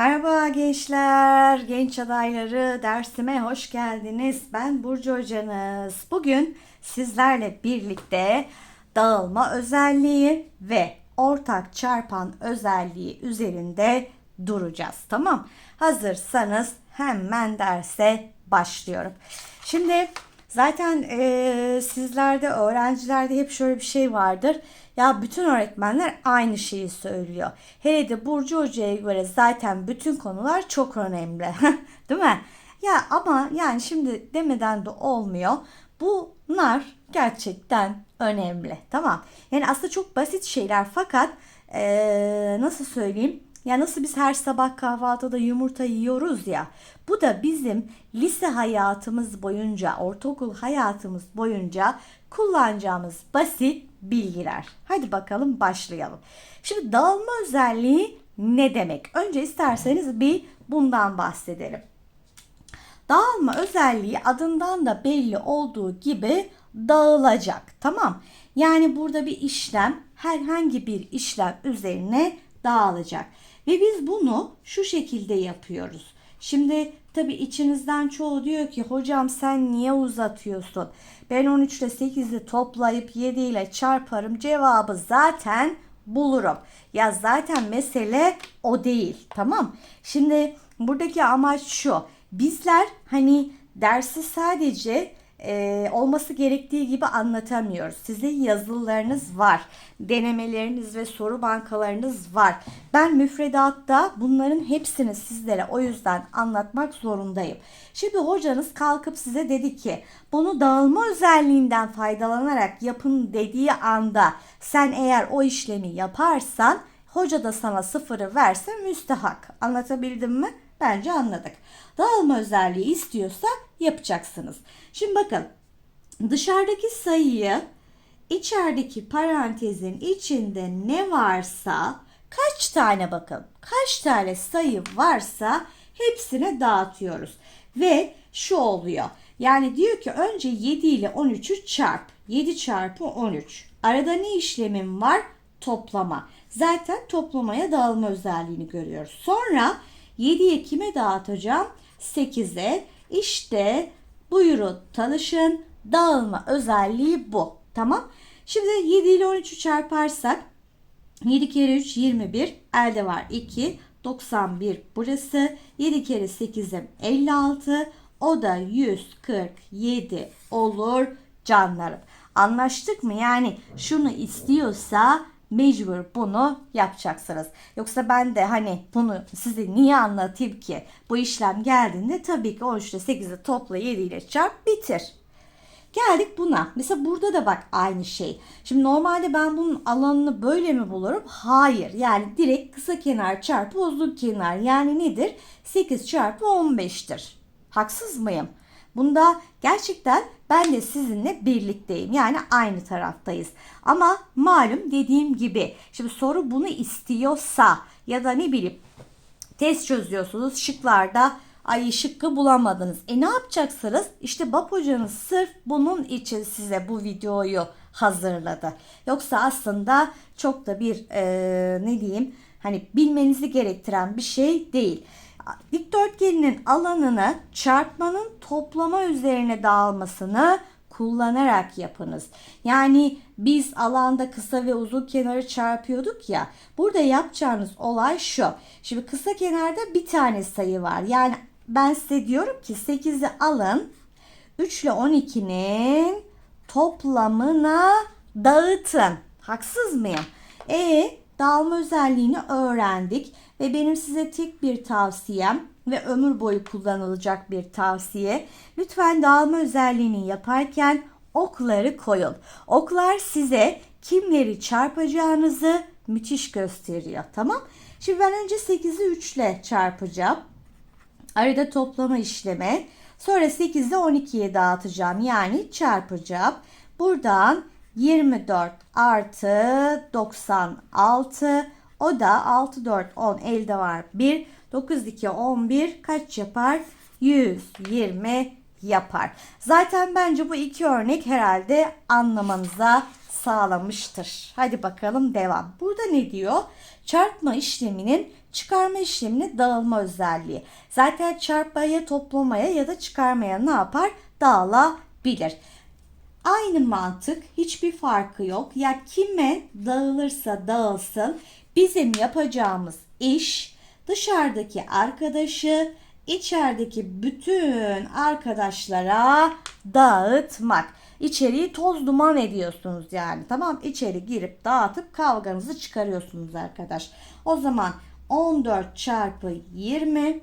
Merhaba gençler, genç adayları dersime hoş geldiniz. Ben Burcu hocanız. Bugün sizlerle birlikte dağılma özelliği ve ortak çarpan özelliği üzerinde duracağız. Tamam. Hazırsanız hemen derse başlıyorum. Şimdi zaten eee, sizlerde öğrencilerde hep şöyle bir şey vardır. Ya bütün öğretmenler aynı şeyi söylüyor. Hele de Burcu Hoca'ya göre zaten bütün konular çok önemli. Değil mi? Ya ama yani şimdi demeden de olmuyor. Bunlar gerçekten önemli. Tamam. Yani aslında çok basit şeyler fakat eee, nasıl söyleyeyim? Ya nasıl biz her sabah kahvaltıda yumurta yiyoruz ya. Bu da bizim lise hayatımız boyunca, ortaokul hayatımız boyunca kullanacağımız basit bilgiler. Hadi bakalım başlayalım. Şimdi dağılma özelliği ne demek? Önce isterseniz bir bundan bahsedelim. Dağılma özelliği adından da belli olduğu gibi dağılacak. Tamam. Yani burada bir işlem herhangi bir işlem üzerine dağılacak. Ve biz bunu şu şekilde yapıyoruz. Şimdi tabi içinizden çoğu diyor ki hocam sen niye uzatıyorsun? Ben 13 ile 8'i toplayıp 7 ile çarparım cevabı zaten bulurum. Ya zaten mesele o değil. Tamam. Şimdi buradaki amaç şu. Bizler hani dersi sadece e, olması gerektiği gibi anlatamıyoruz. Sizin yazılılarınız var. Denemeleriniz ve soru bankalarınız var. Ben müfredatta bunların hepsini sizlere o yüzden anlatmak zorundayım. Şimdi hocanız kalkıp size dedi ki bunu dağılma özelliğinden faydalanarak yapın dediği anda sen eğer o işlemi yaparsan hoca da sana sıfırı verse müstehak. Anlatabildim mi? Bence anladık. Dağılma özelliği istiyorsa yapacaksınız. Şimdi bakın dışarıdaki sayıyı içerideki parantezin içinde ne varsa kaç tane bakın kaç tane sayı varsa hepsine dağıtıyoruz. Ve şu oluyor. Yani diyor ki önce 7 ile 13'ü çarp. 7 çarpı 13. Arada ne işlemim var? Toplama. Zaten toplamaya dağılma özelliğini görüyoruz. Sonra 7'ye kime dağıtacağım? 8'e. İşte buyurun tanışın. Dağılma özelliği bu. Tamam. Şimdi 7 ile 13'ü çarparsak 7 kere 3 21. Elde var 2. 91 burası. 7 kere 8'im 56. O da 147 olur canlarım. Anlaştık mı? Yani şunu istiyorsa mecbur bunu yapacaksınız. Yoksa ben de hani bunu size niye anlatayım ki? Bu işlem geldiğinde tabii ki 13 ile 8'i topla 7 ile çarp bitir. Geldik buna. Mesela burada da bak aynı şey. Şimdi normalde ben bunun alanını böyle mi bulurum? Hayır. Yani direkt kısa kenar çarpı uzun kenar. Yani nedir? 8 çarpı 15'tir. Haksız mıyım? Bunda gerçekten ben de sizinle birlikteyim. Yani aynı taraftayız. Ama malum dediğim gibi şimdi soru bunu istiyorsa ya da ne bileyim test çözüyorsunuz şıklarda ay şıkkı bulamadınız. E ne yapacaksınız? İşte BAP hocanız sırf bunun için size bu videoyu hazırladı. Yoksa aslında çok da bir e, ne diyeyim hani bilmenizi gerektiren bir şey değil. Dikdörtgeninin alanını çarpmanın toplama üzerine dağılmasını kullanarak yapınız. Yani biz alanda kısa ve uzun kenarı çarpıyorduk ya. Burada yapacağınız olay şu. Şimdi kısa kenarda bir tane sayı var. Yani ben size diyorum ki 8'i alın. 3 ile 12'nin toplamına dağıtın. Haksız mıyım? E dağılma özelliğini öğrendik ve benim size tek bir tavsiyem ve ömür boyu kullanılacak bir tavsiye. Lütfen dağılma özelliğini yaparken okları koyun. Oklar size kimleri çarpacağınızı müthiş gösteriyor. Tamam? Şimdi ben önce 8'i 3 ile çarpacağım. Arada toplama işlemi. Sonra 8'i 12'ye dağıtacağım. Yani çarpacağım. Buradan 24 artı 96 o da 6 4 10 elde var 1 9 2 11 kaç yapar 120 yapar. Zaten bence bu iki örnek herhalde anlamanıza sağlamıştır. Hadi bakalım devam. Burada ne diyor? Çarpma işleminin çıkarma işlemine dağılma özelliği. Zaten çarpmaya, toplamaya ya da çıkarmaya ne yapar? Dağılabilir. Aynı mantık hiçbir farkı yok. Ya kime dağılırsa dağılsın bizim yapacağımız iş dışarıdaki arkadaşı içerideki bütün arkadaşlara dağıtmak. İçeriği toz duman ediyorsunuz yani. Tamam içeri girip dağıtıp kavganızı çıkarıyorsunuz arkadaş. O zaman 14 çarpı 20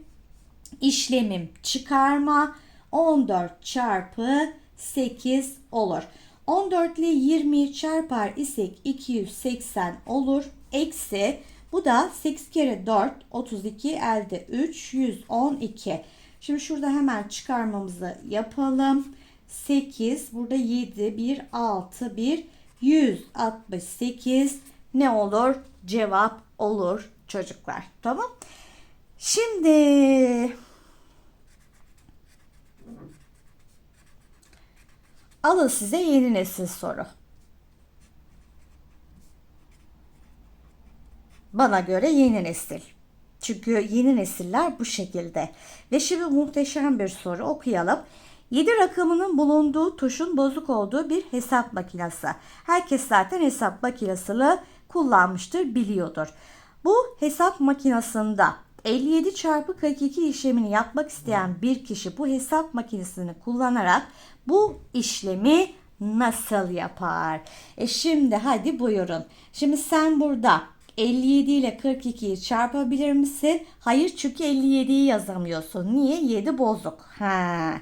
işlemim çıkarma 14 çarpı 8 olur. 14 ile 20'yi çarpar isek 280 olur. Eksi bu da 8 kere 4 32 elde 3 112. Şimdi şurada hemen çıkarmamızı yapalım. 8 burada 7 1 6 1 168 ne olur? Cevap olur çocuklar. Tamam. Şimdi alın size yeni nesil soru. Bana göre yeni nesil. Çünkü yeni nesiller bu şekilde. Ve şimdi muhteşem bir soru okuyalım. 7 rakamının bulunduğu tuşun bozuk olduğu bir hesap makinesi. Herkes zaten hesap makinesini kullanmıştır, biliyordur. Bu hesap makinesinde 57 çarpı 42 işlemini yapmak isteyen bir kişi bu hesap makinesini kullanarak bu işlemi nasıl yapar? E şimdi hadi buyurun. Şimdi sen burada 57 ile 42'yi çarpabilir misin? Hayır çünkü 57'yi yazamıyorsun. Niye? 7 bozuk. Ha.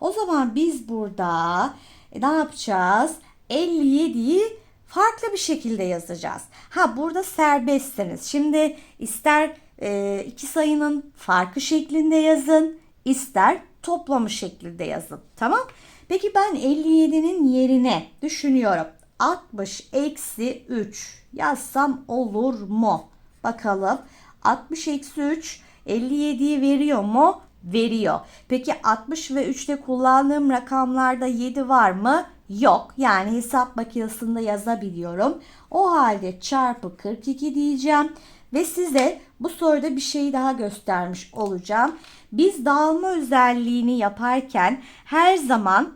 O zaman biz burada e, ne yapacağız? 57'yi farklı bir şekilde yazacağız. Ha burada serbestsiniz. Şimdi ister e, iki sayının farkı şeklinde yazın, ister toplamı şeklinde yazın. Tamam? Peki ben 57'nin yerine düşünüyorum. 60 eksi 3 yazsam olur mu? Bakalım. 60 eksi 3 57'yi veriyor mu? Veriyor. Peki 60 ve 3'te kullandığım rakamlarda 7 var mı? Yok. Yani hesap makinesinde yazabiliyorum. O halde çarpı 42 diyeceğim. Ve size bu soruda bir şey daha göstermiş olacağım. Biz dağılma özelliğini yaparken her zaman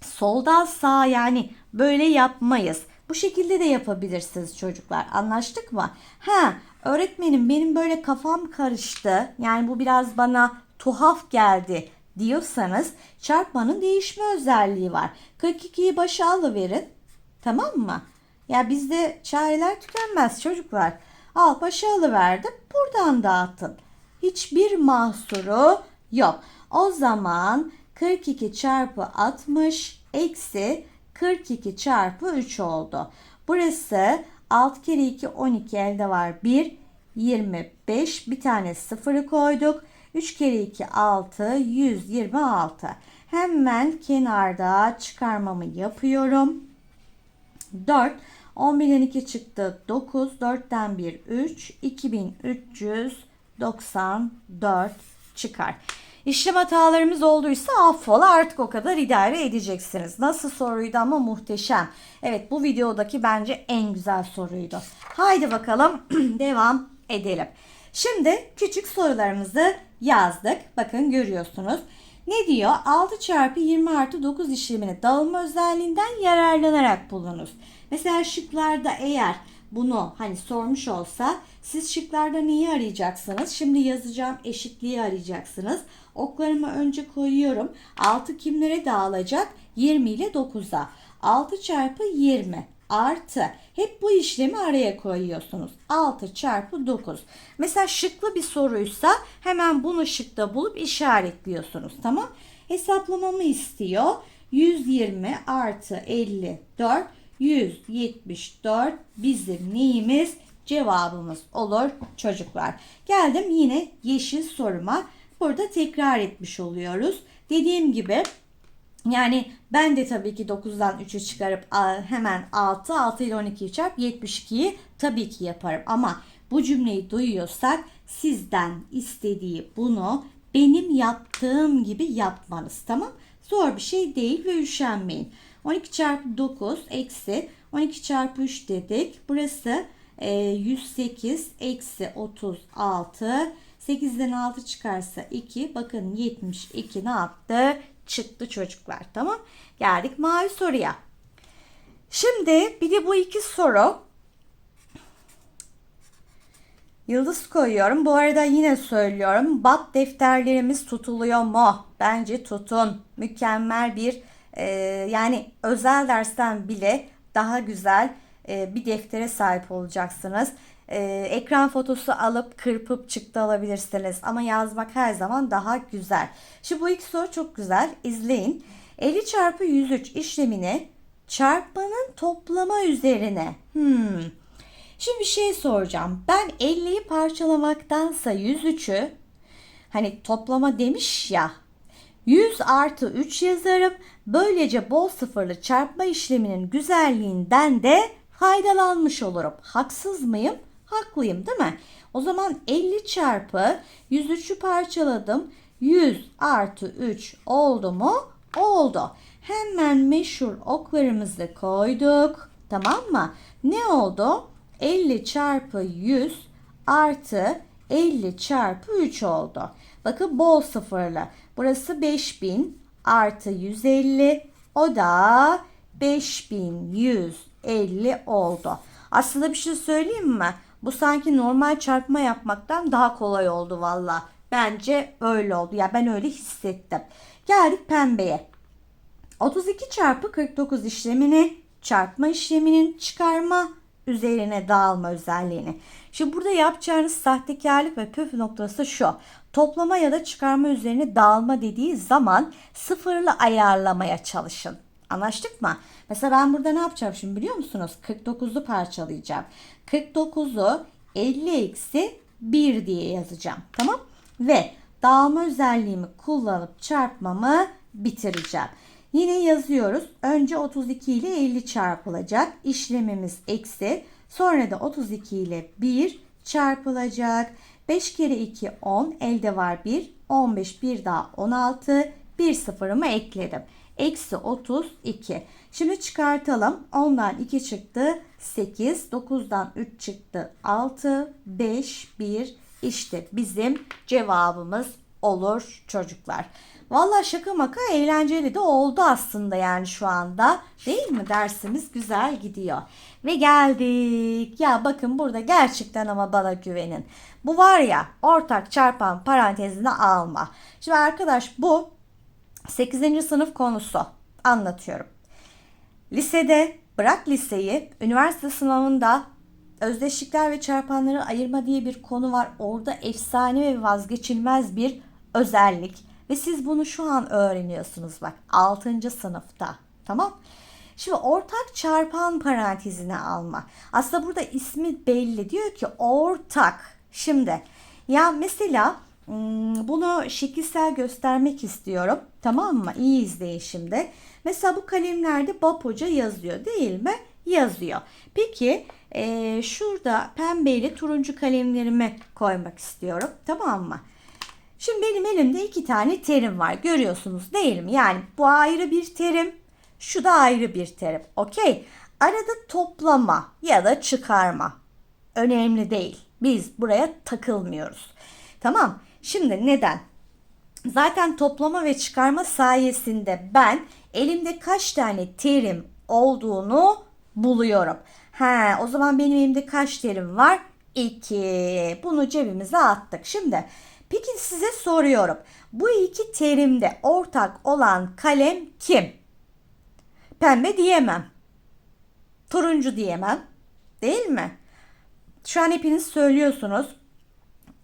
soldan sağa yani böyle yapmayız. Bu şekilde de yapabilirsiniz çocuklar. Anlaştık mı? Ha, öğretmenim benim böyle kafam karıştı. Yani bu biraz bana tuhaf geldi diyorsanız çarpmanın değişme özelliği var. 42'yi başa alıverin. Tamam mı? Ya bizde çareler tükenmez çocuklar. Al başa alıverdim. Buradan dağıtın. Hiçbir mahsuru yok. O zaman 42 çarpı 60 eksi 42 çarpı 3 oldu. Burası 6 kere 2 12 elde var 1 25 bir tane sıfırı koyduk. 3 kere 2 6 126. Hemen kenarda çıkarmamı yapıyorum. 4 11'den 2 çıktı 9 4'ten 1 3 2394 çıkar. İşlem hatalarımız olduysa affola artık o kadar idare edeceksiniz. Nasıl soruydu ama muhteşem. Evet bu videodaki bence en güzel soruydu. Haydi bakalım devam edelim. Şimdi küçük sorularımızı yazdık. Bakın görüyorsunuz. Ne diyor? 6 çarpı 20 artı 9 işlemini dağılma özelliğinden yararlanarak bulunuz. Mesela şıklarda eğer bunu hani sormuş olsa siz şıklarda neyi arayacaksınız? Şimdi yazacağım eşitliği arayacaksınız. Oklarımı önce koyuyorum. 6 kimlere dağılacak? 20 ile 9'a. 6 çarpı 20 artı hep bu işlemi araya koyuyorsunuz. 6 çarpı 9. Mesela şıklı bir soruysa hemen bunu şıkta bulup işaretliyorsunuz. Tamam. Hesaplamamı istiyor. 120 artı 54 174 bizim neyimiz? Cevabımız olur çocuklar. Geldim yine yeşil soruma. Burada tekrar etmiş oluyoruz. Dediğim gibi yani ben de tabii ki 9'dan 3'ü çıkarıp hemen 6, 6 ile 12'yi çarp 72'yi tabii ki yaparım. Ama bu cümleyi duyuyorsak sizden istediği bunu benim yaptığım gibi yapmanız tamam. Zor bir şey değil ve üşenmeyin. 12 çarpı 9 eksi 12 çarpı 3 dedik. Burası e, 108 eksi 36. 8'den 6 çıkarsa 2. Bakın 72 ne yaptı? Çıktı çocuklar. Tamam. Geldik mavi soruya. Şimdi bir de bu iki soru Yıldız koyuyorum. Bu arada yine söylüyorum. BAP defterlerimiz tutuluyor mu? Bence tutun. Mükemmel bir e, yani özel dersten bile daha güzel e, bir deftere sahip olacaksınız. E, ekran fotosu alıp kırpıp çıktı alabilirsiniz. Ama yazmak her zaman daha güzel. Şimdi bu iki soru çok güzel. İzleyin. 50 çarpı 103 işlemini çarpmanın toplama üzerine. Hmm. Şimdi bir şey soracağım. Ben 50'yi parçalamaktansa 103'ü hani toplama demiş ya 100 artı 3 yazarım. Böylece bol sıfırlı çarpma işleminin güzelliğinden de faydalanmış olurum. Haksız mıyım? Haklıyım değil mi? O zaman 50 çarpı 103'ü parçaladım. 100 artı 3 oldu mu? Oldu. Hemen meşhur oklarımızı koyduk. Tamam mı? Ne oldu? 50 çarpı 100 artı 50 çarpı 3 oldu. Bakın bol sıfırlı. Burası 5000 artı 150 o da 5150 oldu. Aslında bir şey söyleyeyim mi? Bu sanki normal çarpma yapmaktan daha kolay oldu valla. Bence öyle oldu. Ya ben öyle hissettim. Geldik pembeye. 32 çarpı 49 işlemini çarpma işleminin çıkarma üzerine dağılma özelliğini. Şimdi burada yapacağınız sahtekarlık ve püf noktası şu. Toplama ya da çıkarma üzerine dağılma dediği zaman sıfırlı ayarlamaya çalışın. Anlaştık mı? Mesela ben burada ne yapacağım şimdi biliyor musunuz? 49'u parçalayacağım. 49'u 50 eksi 1 diye yazacağım. Tamam? Ve dağılma özelliğimi kullanıp çarpmamı bitireceğim. Yine yazıyoruz. Önce 32 ile 50 çarpılacak. İşlemimiz eksi. Sonra da 32 ile 1 çarpılacak. 5 kere 2 10. Elde var 1. 15 bir daha 16. Bir sıfırımı ekledim. Eksi 32. Şimdi çıkartalım. 10'dan 2 çıktı. 8. 9'dan 3 çıktı. 6. 5. 1. İşte bizim cevabımız olur çocuklar. Valla şaka maka eğlenceli de oldu aslında yani şu anda. Değil mi? Dersimiz güzel gidiyor. Ve geldik. Ya bakın burada gerçekten ama bana güvenin. Bu var ya ortak çarpan parantezine alma. Şimdi arkadaş bu 8. sınıf konusu. Anlatıyorum. Lisede bırak liseyi, üniversite sınavında özdeşlikler ve çarpanları ayırma diye bir konu var. Orada efsane ve vazgeçilmez bir özellik. Ve siz bunu şu an öğreniyorsunuz bak 6. sınıfta. Tamam? Şimdi ortak çarpan parantezine alma. Aslında burada ismi belli. Diyor ki ortak. Şimdi ya mesela bunu şekilsel göstermek istiyorum. Tamam mı? İyi izleyin şimdi. Mesela bu kalemlerde Bab Hoca yazıyor değil mi? Yazıyor. Peki e, şurada pembe ile turuncu kalemlerimi koymak istiyorum. Tamam mı? Şimdi benim elimde iki tane terim var. Görüyorsunuz değil mi? Yani bu ayrı bir terim. Şu da ayrı bir terim. Okey. Arada toplama ya da çıkarma. Önemli değil. Biz buraya takılmıyoruz. Tamam. Şimdi neden? Zaten toplama ve çıkarma sayesinde ben elimde kaç tane terim olduğunu buluyorum. He, o zaman benim elimde kaç terim var? 2. Bunu cebimize attık. Şimdi Peki size soruyorum. Bu iki terimde ortak olan kalem kim? Pembe diyemem. Turuncu diyemem. Değil mi? Şu an hepiniz söylüyorsunuz.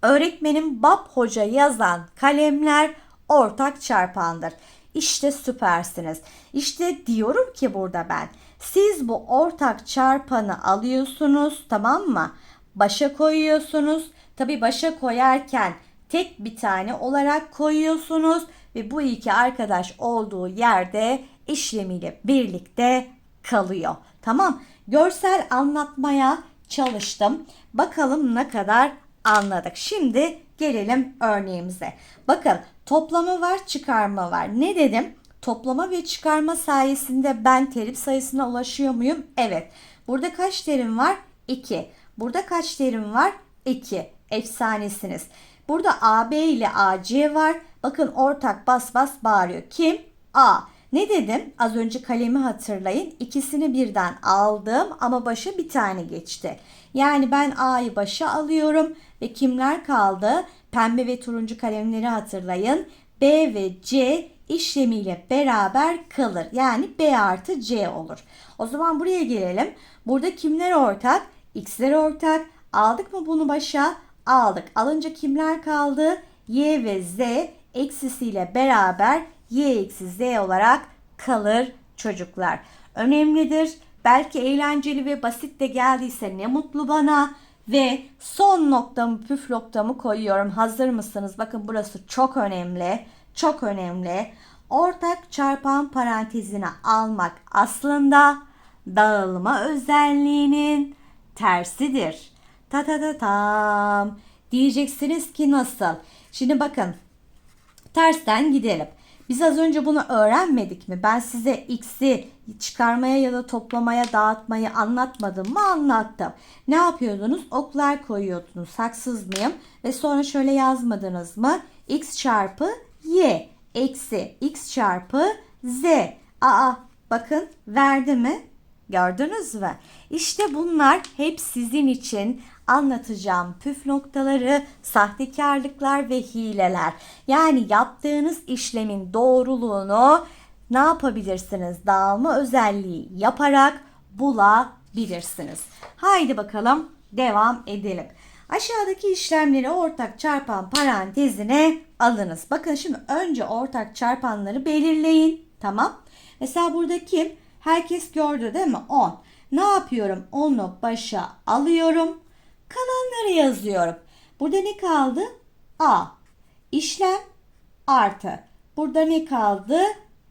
Öğretmenim Bab Hoca yazan kalemler ortak çarpandır. İşte süpersiniz. İşte diyorum ki burada ben. Siz bu ortak çarpanı alıyorsunuz tamam mı? Başa koyuyorsunuz. Tabi başa koyarken tek bir tane olarak koyuyorsunuz ve bu iki arkadaş olduğu yerde işlemiyle birlikte kalıyor. Tamam. Görsel anlatmaya çalıştım. Bakalım ne kadar anladık. Şimdi gelelim örneğimize. Bakın toplama var, çıkarma var. Ne dedim? toplama ve çıkarma sayesinde ben terim sayısına ulaşıyor muyum? Evet. Burada kaç terim var? 2. Burada kaç terim var? 2. Efsanesiniz. Burada AB ile AC var. Bakın ortak bas bas bağırıyor. Kim? A. Ne dedim? Az önce kalemi hatırlayın. İkisini birden aldım ama başa bir tane geçti. Yani ben A'yı başa alıyorum ve kimler kaldı? Pembe ve turuncu kalemleri hatırlayın. B ve C işlemiyle beraber kalır. Yani B artı C olur. O zaman buraya gelelim. Burada kimler ortak? X'ler ortak. Aldık mı bunu başa? Aldık. Alınca kimler kaldı? Y ve Z eksisiyle beraber Y eksi Z olarak kalır çocuklar. Önemlidir. Belki eğlenceli ve basit de geldiyse ne mutlu bana. Ve son noktamı püf noktamı koyuyorum. Hazır mısınız? Bakın burası çok önemli. Çok önemli. Ortak çarpan parantezine almak aslında dağılma özelliğinin tersidir. Ta ta ta tam. Diyeceksiniz ki nasıl? Şimdi bakın tersten gidelim. Biz az önce bunu öğrenmedik mi? Ben size x'i çıkarmaya ya da toplamaya, dağıtmayı anlatmadım mı? Anlattım. Ne yapıyordunuz? Oklar koyuyordunuz. Haksız mıyım? Ve sonra şöyle yazmadınız mı? x çarpı y eksi x çarpı z. Aa bakın verdi mi? Gördünüz mü? İşte bunlar hep sizin için anlatacağım püf noktaları, sahtekarlıklar ve hileler. Yani yaptığınız işlemin doğruluğunu ne yapabilirsiniz? Dağılma özelliği yaparak bulabilirsiniz. Haydi bakalım devam edelim. Aşağıdaki işlemleri ortak çarpan parantezine alınız. Bakın şimdi önce ortak çarpanları belirleyin. Tamam. Mesela burada kim? Herkes gördü değil mi? 10. Ne yapıyorum? 10'u başa alıyorum. Kalanları yazıyorum. Burada ne kaldı? A. İşlem artı. Burada ne kaldı?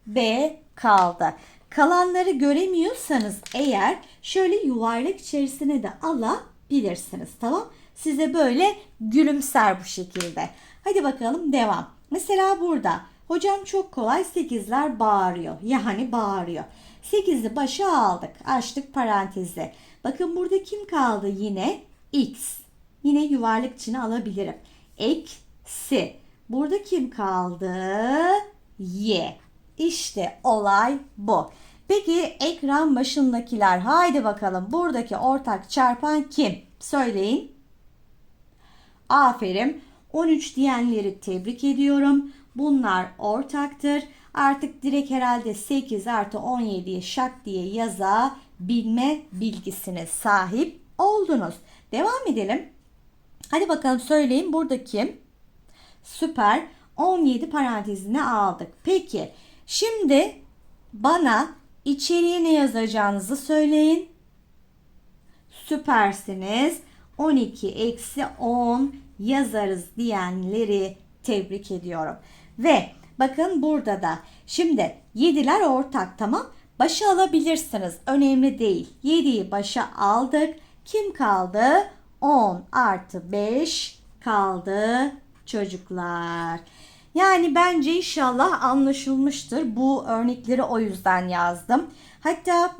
B kaldı. Kalanları göremiyorsanız eğer şöyle yuvarlak içerisine de alabilirsiniz. Tamam? Size böyle gülümser bu şekilde. Hadi bakalım devam. Mesela burada hocam çok kolay 8'ler bağırıyor. Yani bağırıyor. 8'i başa aldık. Açtık parantezi. Bakın burada kim kaldı yine? X. Yine yuvarlak içine alabilirim. Eksi. Burada kim kaldı? Y. İşte olay bu. Peki ekran başındakiler haydi bakalım buradaki ortak çarpan kim? Söyleyin. Aferin. 13 diyenleri tebrik ediyorum. Bunlar ortaktır. Artık direkt herhalde 8 artı 17'yi şak diye yazabilme bilgisine sahip oldunuz. Devam edelim. Hadi bakalım söyleyin burada kim? Süper. 17 parantezine aldık. Peki şimdi bana içeriye ne yazacağınızı söyleyin. Süpersiniz. 12 eksi 10 yazarız diyenleri tebrik ediyorum. Ve bakın burada da şimdi 7'ler ortak tamam. Başa alabilirsiniz. Önemli değil. 7'yi başa aldık. Kim kaldı? 10 artı 5 kaldı çocuklar. Yani bence inşallah anlaşılmıştır. Bu örnekleri o yüzden yazdım. Hatta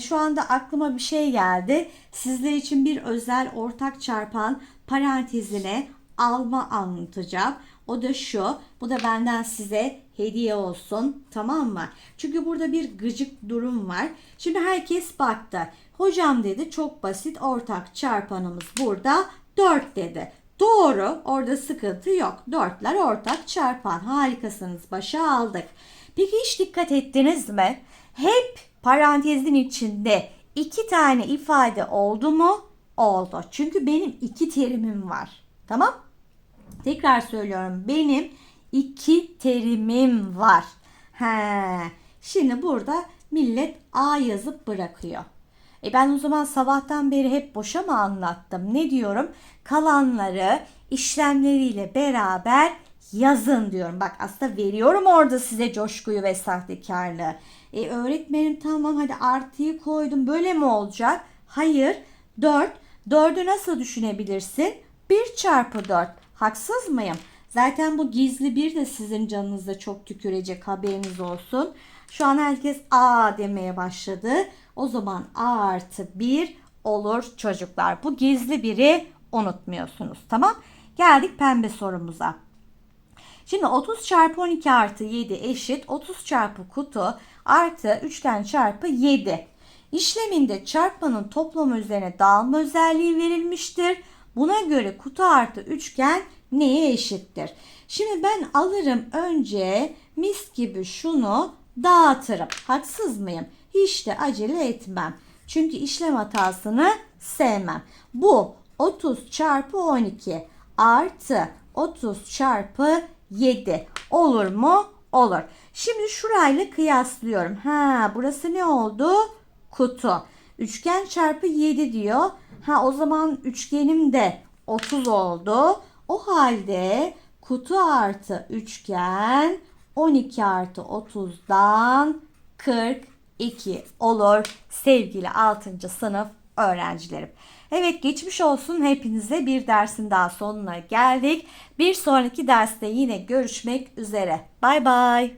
şu anda aklıma bir şey geldi. Sizler için bir özel ortak çarpan parantezine alma anlatacağım. O da şu. Bu da benden size hediye olsun. Tamam mı? Çünkü burada bir gıcık durum var. Şimdi herkes baktı. Hocam dedi çok basit ortak çarpanımız burada 4 dedi. Doğru. Orada sıkıntı yok. Dörtler ortak çarpan. Harikasınız. Başa aldık. Peki hiç dikkat ettiniz mi? Hep parantezin içinde iki tane ifade oldu mu? Oldu. Çünkü benim iki terimim var. Tamam? Tekrar söylüyorum. Benim iki terimim var. He. Şimdi burada millet A yazıp bırakıyor. E ben o zaman sabahtan beri hep boşa mı anlattım? Ne diyorum? Kalanları işlemleriyle beraber yazın diyorum. Bak aslında veriyorum orada size coşkuyu ve sahtekarlığı. E öğretmenim tamam hadi artıyı koydum. Böyle mi olacak? Hayır. 4. 4'ü nasıl düşünebilirsin? 1 çarpı 4. Haksız mıyım? Zaten bu gizli bir de sizin canınızda çok tükürecek haberiniz olsun. Şu an herkes A demeye başladı. O zaman A artı 1 olur çocuklar. Bu gizli biri unutmuyorsunuz. Tamam. Geldik pembe sorumuza. Şimdi 30 çarpı 12 artı 7 eşit 30 çarpı kutu artı üçgen çarpı 7. İşleminde çarpmanın toplamı üzerine dağılma özelliği verilmiştir. Buna göre kutu artı üçgen neye eşittir? Şimdi ben alırım önce mis gibi şunu dağıtırım. Haksız mıyım? Hiç de acele etmem. Çünkü işlem hatasını sevmem. Bu 30 çarpı 12 artı 30 çarpı 7 olur mu? Olur. Şimdi şurayla kıyaslıyorum. Ha burası ne oldu? Kutu. Üçgen çarpı 7 diyor. Ha o zaman üçgenim de 30 oldu. O halde kutu artı üçgen 12 artı 30'dan 42 olur sevgili 6. sınıf öğrencilerim. Evet geçmiş olsun hepinize bir dersin daha sonuna geldik. Bir sonraki derste yine görüşmek üzere. Bay bay.